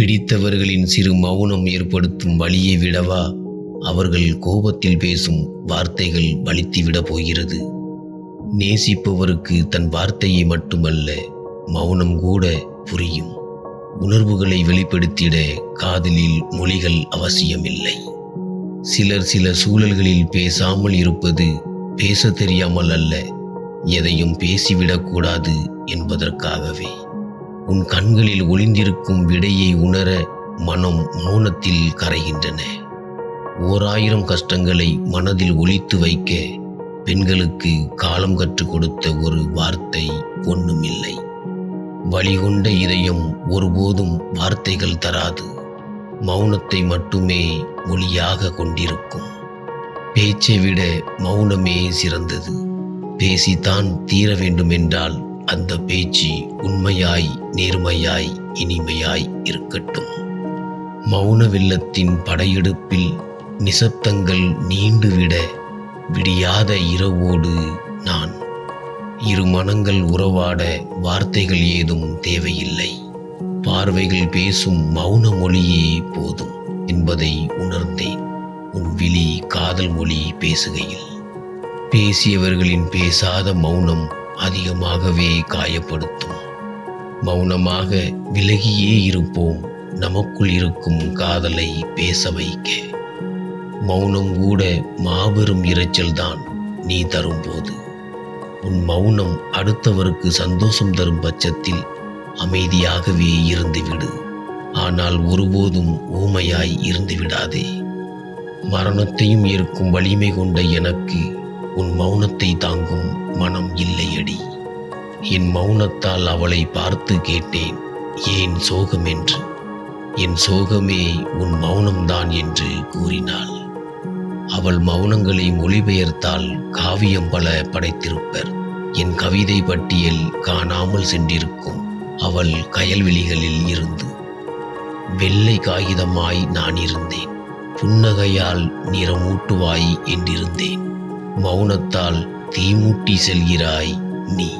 பிடித்தவர்களின் சிறு மௌனம் ஏற்படுத்தும் வழியை விடவா? அவர்கள் கோபத்தில் பேசும் வார்த்தைகள் பலித்துவிடப் போகிறது. நேசிப்பவருக்கு தன் வார்த்தையை மட்டுமல்ல மௌனம் கூட புரியும். உணர்வுகளை வெளிப்படுத்திட காதலில் மொழிகள் அவசியமில்லை. சிலர் சில சூழல்களில் பேசாமல் இருப்பது பேச தெரியாமல் அல்ல எதையும் பேசிவிடக்கூடாது என்பதற்காகவே. உன் கண்களில் ஒளிந்திருக்கும் விடையை உணர மனம் மௌனத்தில் கரைகின்றன. ஓர் ஆயிரம் கஷ்டங்களை மனதில் ஒழித்து வைக்க பெண்களுக்கு காலம் கற்றுக் கொடுத்த ஒரு வார்த்தை ஒன்றுமில்லை வழிகொண்ட இதயம் ஒருபோதும் வார்த்தைகள் தராது. மௌனத்தை மட்டுமே ஒளியாக கொண்டிருக்கும். பேச்சை விட மௌனமே சிறந்தது. பேசித்தான் தீர வேண்டுமென்றால் அந்த பேச்சு உண்மையாய் நேர்மையாய் இனிமையாய் இருக்கட்டும். மௌன வெள்ளத்தின் படையெடுப்பில் நிசப்தங்கள் நீண்டுவிட விடியாத இரவோடு நான். இரு மனங்கள் உறவாட வார்த்தைகள் ஏதும் தேவையில்லை. பார்வைகள் பேசும் மௌன மொழியே போதும் என்பதை உணர்ந்தேன். உன் விழி காதல் மொழி பேசுகையில். பேசியவர்களின் பேசாத மௌனம் அதிகமாகவே காயப்படுத்தும். மௌனமாக விலகியே இருப்போம். நமக்குள் இருக்கும் காதலை பேச வைக்க. மௌனம் கூட மாபெரும் இரைச்சல்தான் நீ தரும்போது. உன் மௌனம் அடுத்தவருக்கு சந்தோஷம் தரும் பட்சத்தில் அமைதியாகவே இருந்துவிடு. ஆனால் ஒருபோதும் ஊமையாய் இருந்து விடாதே மரணத்தையும் ஏற்கும் வலிமை கொண்ட எனக்கு உன் மௌனத்தை தாங்கும் மனம் இல்லையடி. என் மௌனத்தால் அவளை பார்த்து கேட்டேன் ஏன் சோகம் என்று? என் சோகமே உன் மௌனம்தான் என்று கூறினாள். அவள் மௌனங்களை மொழிபெயர்த்தால் காவியம் பல படைத்திருப்பர். என் கவிதை பட்டியல் காணாமல் சென்றிருக்கும். அவள் கயல்வெளிகளில் இருந்து வெள்ளை காகிதமாய் நான் இருந்தேன். புன்னகையால் நிறமூட்டுவாய் என்றிருந்தேன். மௌனத்தால் தீமூட்டி செல்கிறாய் நீ.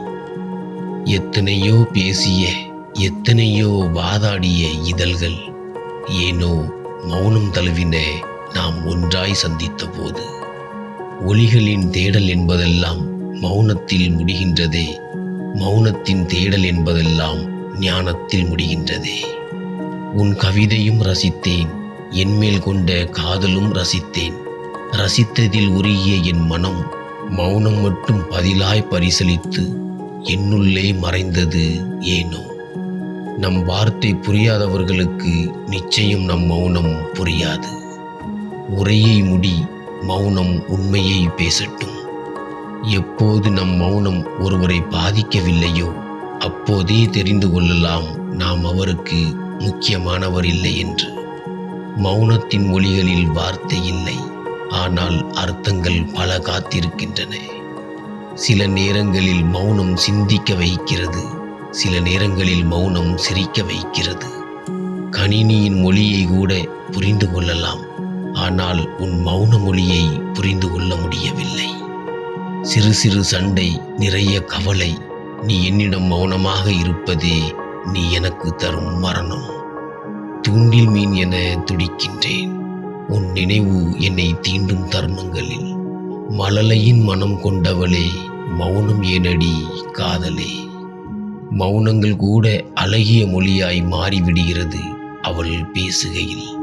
எத்தனையோ பேசிய எத்தனையோ வாதாடிய இதழ்கள் ஏனோ மௌனம் தழுவின நாம் ஒன்றாய் சந்தித்த போது ஒளிகளின் தேடல் என்பதெல்லாம் மௌனத்தில் முடிகின்றதே. மௌனத்தின் தேடல் என்பதெல்லாம் ஞானத்தில் முடிகின்றதே. உன் கவிதையும் ரசித்தேன் என்மேல் கொண்ட காதலும் ரசித்தேன். ரசித்ததில் உருகிய என் மனம் மௌனம் மட்டும் பதிலாய் பரிசலித்து என்னுள்ளே மறைந்தது ஏனோ? நம் வார்த்தை புரியாதவர்களுக்கு நிச்சயம் நம் மௌனம் புரியாது. உரையை முடி மௌனம் உண்மையை பேசட்டும். எப்போது நம் மௌனம் ஒருவரை பாதிக்கவில்லையோ அப்போதே தெரிந்து கொள்ளலாம் நாம் அவருக்கு முக்கியமானவர் இல்லை என்று. மௌனத்தின் மொழிகளில் வார்த்தை இல்லை. ஆனால் அர்த்தங்கள் பல காத்திருக்கின்றன. சில நேரங்களில் மௌனம் சிந்திக்க வைக்கிறது. சில நேரங்களில் மௌனம் சிரிக்க வைக்கிறது. கணினியின் மொழியை கூட புரிந்து கொள்ளலாம். ஆனால் உன் மௌன மொழியை புரிந்து கொள்ள முடியவில்லை. சிறு சிறு சண்டை நிறைய கவலை. நீ என்னிடம் மௌனமாக இருப்பதே நீ எனக்கு தரும் மரணம். தூண்டில் மீன் என துடிக்கின்றேன். உன் நினைவு என்னை தீண்டும் தருணங்களில். மலலையின் மனம் கொண்டவளே மௌனம் ஏனடி காதலே. மௌனங்கள் கூட அழகிய மொழியாய் மாறிவிடுகிறது அவள் பேசுகையில்.